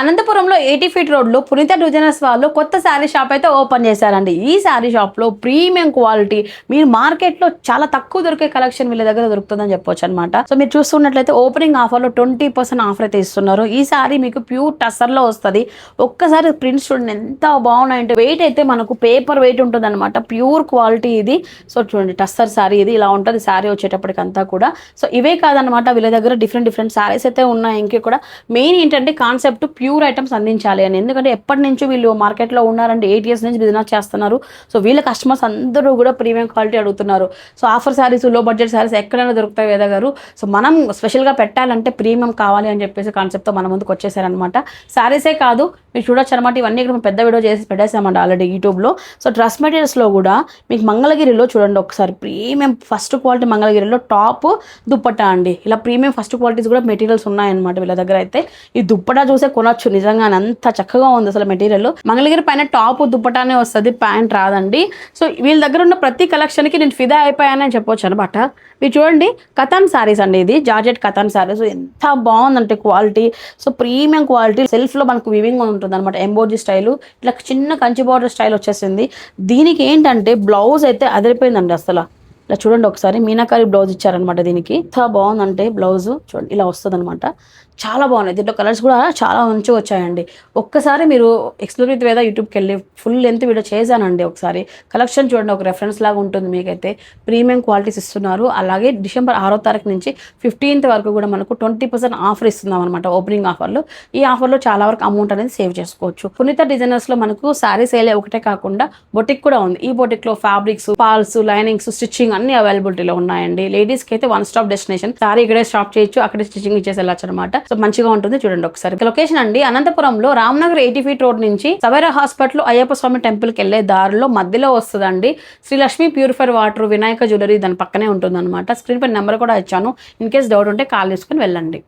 అనంతపురంలో eighty feet రోడ్లో పునీత డిజైనర్స్ వాళ్ళు కొత్త శారీ షాప్ అయితే ఓపెన్ చేశారండి. ఈ శారీ షాప్లో ప్రీమియం క్వాలిటీ మీరు మార్కెట్లో చాలా తక్కువ దొరికే కలెక్షన్ వీళ్ళ దగ్గర దొరుకుతుందని చెప్పొచ్చు అనమాట సో మీరు చూస్తున్నట్లయితే ఓపెనింగ్ ఆఫర్లో ట్వంటీ పర్సెంట్ ఆఫర్ అయితే ఇస్తున్నారు. ఈ శారీ మీకు ప్యూర్ టసర్లో వస్తుంది. ఒక్కసారి ప్రింట్స్ చూడండి ఎంత బాగున్నాయంటే వెయిట్ అయితే మనకు పేపర్ వెయిట్ ఉంటుంది అనమాట ప్యూర్ క్వాలిటీ ఇది. సో చూడండి టస్సర్ శారీ ఇది ఇలా ఉంటుంది శారీ వచ్చేటప్పటికంతా కూడా. సో ఇవే కాదనమాట వీళ్ళ దగ్గర డిఫరెంట్ డిఫరెంట్ శారీస్ అయితే ఉన్నాయి. ఇంకే కూడా మెయిన్ ఏంటంటే కాన్సెప్ట్ ప్యూర్ ఐటమ్స్ అందించాలి అని. ఎందుకంటే ఎప్పటి నుంచో వీళ్ళు మార్కెట్లో ఉన్నారంటే ఎయిట్ ఇయర్స్ నుంచి బిజినెస్ చేస్తున్నారు. సో వీళ్ళ కస్టమర్స్ అందరూ కూడా ప్రీమియం క్వాలిటీ అడుగుతున్నారు. సో ఆఫర్ శారీస్లో బడ్జెట్ శారీస్ ఎక్కడైనా దొరుకుతాయి వేద గారు. సో మనం స్పెషల్గా పెట్టాలంటే ప్రీమియం కావాలి అని చెప్పేసి కాన్సెప్ట్తో మన ముందుకు వచ్చేసారనమాట శారీసే కాదు మీరు చూడొచ్చు అనమాట ఇవన్నీ ఇక్కడ మేము పెద్ద వీడియో చేసి పెట్టేసామంట ఆల్రెడీ యూట్యూబ్లో. సో డ్రెస్ మెటీరియల్స్లో కూడా మీకు మంగళగిరిలో చూడండి ఒకసారి. ప్రీమియం ఫస్ట్ క్వాలిటీ మంగళగిరిలో టాప్ దుప్పటా అండి. ఇలా ప్రీమియం ఫస్ట్ క్వాలిటీస్ కూడా మెటీరియల్స్ ఉన్నాయన్నమాట వీళ్ళ దగ్గర అయితే. ఈ దుప్పటా చూసే చూడొచ్చు నిజంగా అంత చక్కగా ఉంది అసలు మెటీరియల్. మంగళగిరి పైన టాప్ దుప్పటానే వస్తుంది ప్యాంట్ రాదండి. సో వీళ్ళ దగ్గర ఉన్న ప్రతి కలెక్షన్కి నేను ఫిదా అయిపోయానని చెప్పొచ్చు అనమాట మీరు చూడండి కథాన్ శారీస్ అండి ఇది జార్జెట్ కథాన్ శారీస్ ఎంత బాగుందంటే క్వాలిటీ సో ప్రీమియం క్వాలిటీ సెల్ఫ్లో మనకు వివింగ్ ఉంటుంది అనమాట ఎంబోజీ స్టైల్ ఇట్లా చిన్న కంచి బార్డర్ స్టైల్ వచ్చేసింది. దీనికి ఏంటంటే బ్లౌజ్ అయితే అదిరిపోయిందండి అసలు. ఇలా చూడండి ఒకసారి మీనాకారి బ్లౌజ్ ఇచ్చారనమాట దీనికి. ఎంత బాగుందంటే బ్లౌజ్ చూడండి ఇలా వస్తుంది చాలా బాగున్నాయి. దీంట్లో కలర్స్ కూడా చాలా మంచిగా వచ్చాయండి. ఒక్కసారి మీరు ఎక్స్క్లూజివ్ వేద యూట్యూబ్కి వెళ్ళి ఫుల్ లెంత్ వీడియో చేశానండి ఒకసారి. కలెక్షన్ చూడండి ఒక రెఫరెన్స్ లాగా ఉంటుంది మీకైతే. ప్రీమియం క్వాలిటీస్ ఇస్తున్నారు. అలాగే డిసెంబర్ ఆరో తారీఖు నుంచి ఫిఫ్టీన్త్ వరకు కూడా మనకు ట్వంటీ పర్సెంట్ ఆఫర్ ఇస్తున్నాం అనమాట ఓపెనింగ్ ఆఫర్లో ఈ ఆఫర్లో చాలా వరకు అమౌంట్ అనేది సేవ్ చేసుకోవచ్చు. పునీత డిజైనర్స్లో మనకు శారీ సేల్ ఒకటే కాకుండా బొటిక్ కూడా ఉంది. ఈ బొటిక్లో ఫ్యాబ్రిక్స్ పాల్స్ లైనింగ్స్ స్టిచ్చింగ్ అన్ని అవైలబిలిటీలో ఉన్నాయండి. లేడీస్కి అయితే వన్ స్టాప్ డెస్టినేషన్ శారీ ఇక్కడే స్టాప్ చేయొచ్చు అక్కడే స్టిచ్చింగ్ ఇచ్చేసి వెళ్ళచ్చు అనమాట సో మంచిగా ఉంటుంది చూడండి ఒకసారి. లొకేషన్ అండి అనంతపురంలో రామ్నగర్ ఎయిటీ ఫీట్ రోడ్ నుంచి సవేరా హాస్పిటల్ అయ్యప్ప స్వామి టెంపుల్కి వెళ్ళే దారిలో మధ్యలో వస్తుందండి. Shri Lakshmi purifier water Vinayaka jewellery దాని పక్కనే ఉంటుంది అనమాట స్క్రీన్ పై నెంబర్ కూడా ఇచ్చాను. ఇన్ కేస్ డౌట్ ఉంటే కాల్ చేసుకుని వెళ్ళండి.